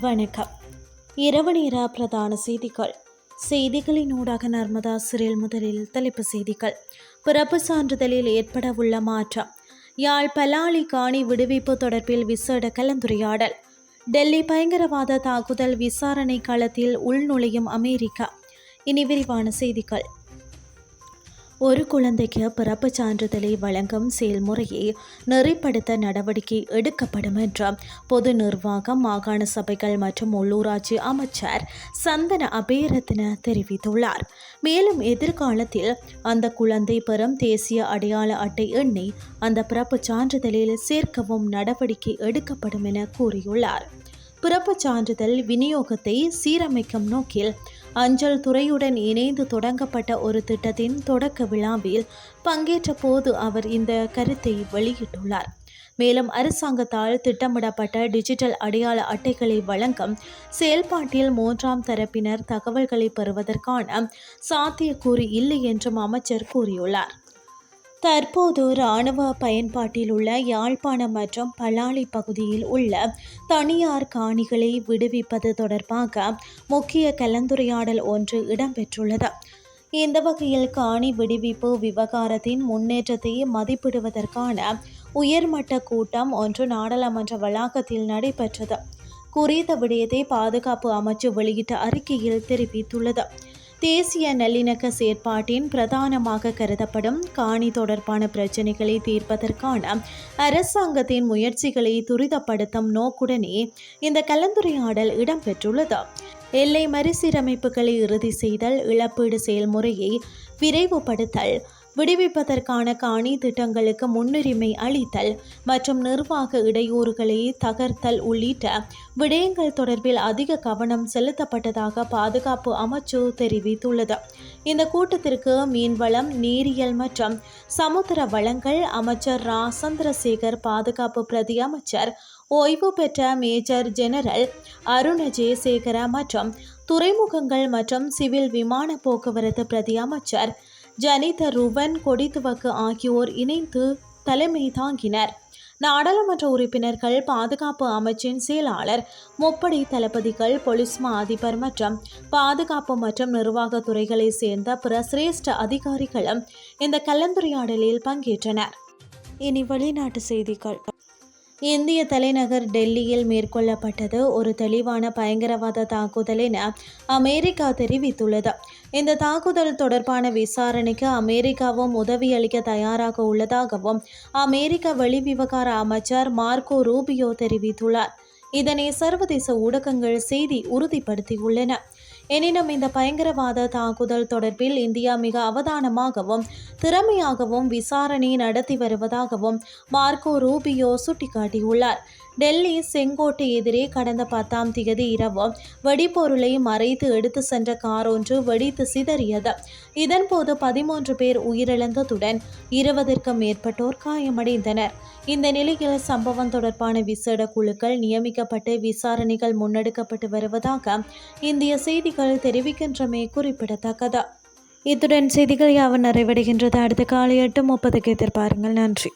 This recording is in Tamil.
வணக்கம். இரவு நேர பிரதான செய்திகள். செய்திகளின் ஊடாக நர்மதா சிறில் முதலில் தலைப்பு செய்திகள். பிறப்பு சான்றிதழில் ஏற்படவுள்ள மாற்றம். யாழ் பலாலி காணி விடுவிப்பு தொடர்பில் விசேட கலந்துரையாடல். டெல்லி பயங்கரவாத தாக்குதல் விசாரணை களத்தில் உள்நுழையும் அமெரிக்கா. இனி விரிவான செய்திகள். ஒரு குழந்தைக்கு பிறப்பு சான்றிதழை வழங்கும் செயல்முறையை நெறிப்படுத்த நடவடிக்கை எடுக்கப்படும் என்று பொது நிர்வாகம் மாகாண சபைகள் மற்றும் உள்ளூராட்சி அமைச்சர் சந்தன அபேரத்ன தெரிவித்துள்ளார். மேலும் எதிர்காலத்தில் அந்த குழந்தை பெறும் தேசிய அடையாள அட்டை எண்ணை அந்த பிறப்பு சான்றிதழில் சேர்க்கவும் நடவடிக்கை எடுக்கப்படும் என கூறியுள்ளார். பிறப்புச் சான்றிதழ் விநியோகத்தை சீரமைக்கும் நோக்கில் அஞ்சல் துறையுடன் இணைந்து தொடங்கப்பட்ட ஒரு திட்டத்தின் தொடக்க விழாவில் பங்கேற்ற போது அவர் இந்த கருத்தை வெளியிட்டுள்ளார். மேலும் அரசாங்கத்தால் திட்டமிடப்பட்ட டிஜிட்டல் அடையாள அட்டைகளை வழங்கும் செயல்பாட்டில் மூன்றாம் தரப்பினர் தகவல்களை பெறுவதற்கான சாத்தியக்கூறு இல்லை என்றும் அமைச்சர் கூறியுள்ளார். தற்போது இராணுவ பயன்பாட்டில் உள்ள யாழ்ப்பாணம் மற்றும் பலாலி பகுதியில் உள்ள தனியார் காணிகளை விடுவிப்பது தொடர்பாக முக்கிய கலந்துரையாடல் ஒன்று இடம்பெற்றுள்ளது. இந்த வகையில் காணி விடுவிப்பு விவகாரத்தின் முன்னேற்றத்தை மதிப்பிடுவதற்கான உயர்மட்ட கூட்டம் ஒன்று நாடாளுமன்ற வளாகத்தில் நடைபெற்றது. குறித்த விடயத்தை பாதுகாப்பு அமைச்சு வெளியிட்ட அறிக்கையில் தெரிவித்துள்ளது. தேசிய நல்லிணக்க செயற்பாட்டின் பிரதானமாக கருதப்படும் காணி தொடர்பான பிரச்சினைகளை தீர்ப்பதற்கான அரசாங்கத்தின் முயற்சிகளை துரிதப்படுத்தும் நோக்குடனே இந்த கலந்துரையாடல் இடம்பெற்றுள்ளது. எல்லை மறுசீரமைப்புகளை இறுதி செய்தல் இழப்பீடு செயல்முறையை விரைவுபடுத்தல் விடுவிப்பதற்கான காணி திட்டங்களுக்கு முன்னுரிமை அளித்தல் மற்றும் நிர்வாக இடையூறுகளை தகர்த்தல் உள்ளிட்ட விடயங்கள் தொடர்பில் அதிக கவனம் செலுத்தப்பட்டதாக பாதுகாப்பு அமைச்சு தெரிவித்துள்ளது. இந்த கூட்டத்திற்கு மீன்வளம் நீரியல் மற்றும் சமுத்திர வளங்கள் அமைச்சர் ரா. சந்திரசேகர் பாதுகாப்பு பிரதி அமைச்சர் ஓய்வு பெற்ற மேஜர் ஜெனரல் அருண ஜெயசேகர மற்றும் துறைமுகங்கள் மற்றும் சிவில் விமான போக்குவரத்து பிரதி அமைச்சர் ஜனித ருவன் கொடித்துவக்கு ஆகியோர் இணைந்து தலைமை தாங்கினர். நாடாளுமன்ற உறுப்பினர்கள் பாதுகாப்பு அமைச்சின் செயலாளர் முப்படை தளபதிகள் பொலிஸ்மா அதிபர் மற்றும் பாதுகாப்பு மற்றும் நிர்வாக துறைகளை சேர்ந்த பிற சிரேஷ்ட அதிகாரிகளும் இந்த கலந்துரையாடலில் பங்கேற்றனர். இனி வெளிநாட்டு செய்திகள். இந்திய தலைநகர் டெல்லியில் மேற்கொள்ளப்பட்டது ஒரு தெளிவான பயங்கரவாத தாக்குதல் என அமெரிக்கா தெரிவித்துள்ளது. இந்த தாக்குதல் தொடர்பான விசாரணைக்கு அமெரிக்காவும் உதவியளிக்க தயாராக உள்ளதாகவும் அமெரிக்க வெளிவிவகார அமைச்சர் மார்க்கோ ரூபியோ தெரிவித்துள்ளார். இதனை சர்வதேச ஊடகங்கள் செய்தி உறுதிப்படுத்தியுள்ளன. எனினும் இந்த பயங்கரவாத தாக்குதல் தொடர்பில் இந்தியா மிக அவதானமாகவும் திறமையாகவும் விசாரணை நடத்தி வருவதாகவும் மார்க்கோ ரூபியோ சுட்டிக்காட்டியுள்ளார். டெல்லி செங்கோட்டை எதிரே கடந்த பத்தாம் தேதி இரவு வெடிப்பொருளை மறைத்து எடுத்து சென்ற கார் ஒன்று வெடித்து சிதறியது. இதன்போது பதிமூன்று பேர் உயிரிழந்ததுடன் இருபதற்கும் மேற்பட்டோர் காயமடைந்தனர். இந்த நிலையில் சம்பவம் தொடர்பான விசேட குழுக்கள் நியமிக்கப்பட்டு விசாரணைகள் முன்னெடுக்கப்பட்டு வருவதாக இந்திய செய்திகள் தெரிவிக்கின்றமை குறிப்பிடத்தக்கது. இத்துடன் செய்திகள் யாவும் நிறைவடைகின்றது. அடுத்த காலை எட்டு முப்பதுக்கு எதிர்பாருங்கள். நன்றி.